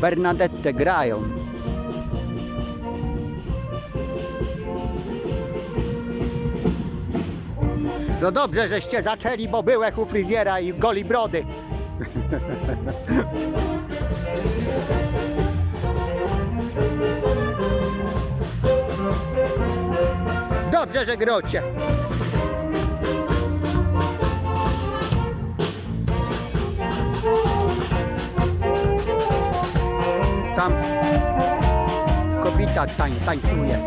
Bernadette grają. No dobrze, żeście zaczęli, bo byłek u fryzjera i goli brody. Dobrze, że grocie. Tam kobieta tań, tańcuje.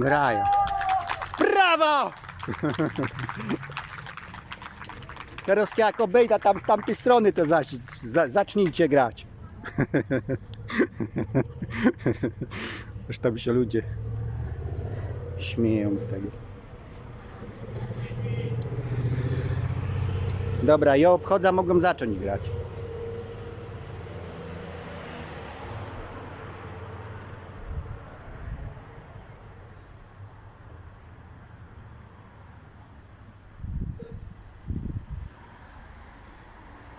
Grają. Brawo! Teraz jak obejdę tam z tamtej strony, to za, zacznijcie grać. Już tam się ludzie śmieją z tego. Dobra, ja obchodzę, mogą zacząć grać.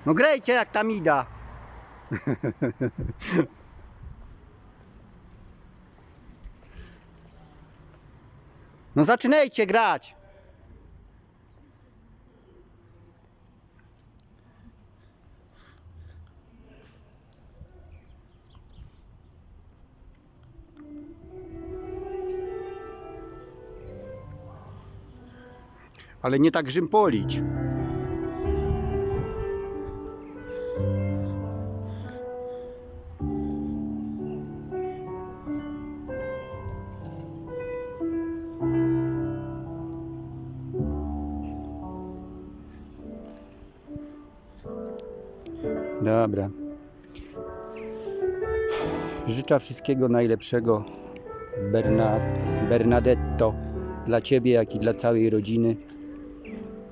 No grejcie jak tam ida. No zaczynajcie grać. Ale nie tak rzympolić. Dobra. Życzę wszystkiego najlepszego Berna, Bernadetto dla Ciebie, jak i dla całej rodziny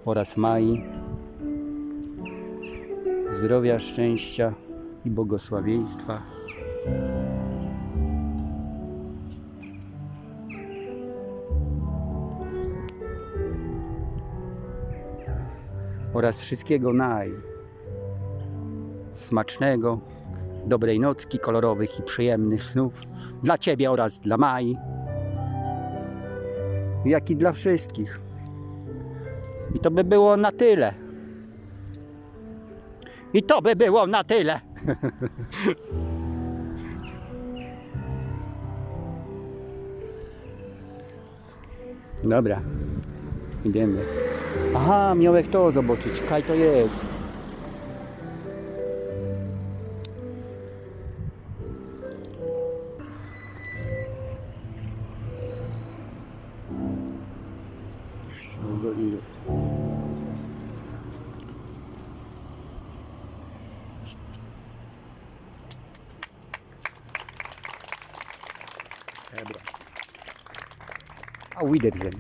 oraz Mai. Zdrowia, szczęścia i błogosławieństwa. Oraz wszystkiego naj smacznego, dobrej nocki, kolorowych i przyjemnych snów dla Ciebie oraz dla Mai, jak i dla wszystkich. I to by było na tyle. I to by było na tyle. Dobra, idziemy. Aha, miałeś to zobaczyć, kaj to jest. quebra. A vida dizendo.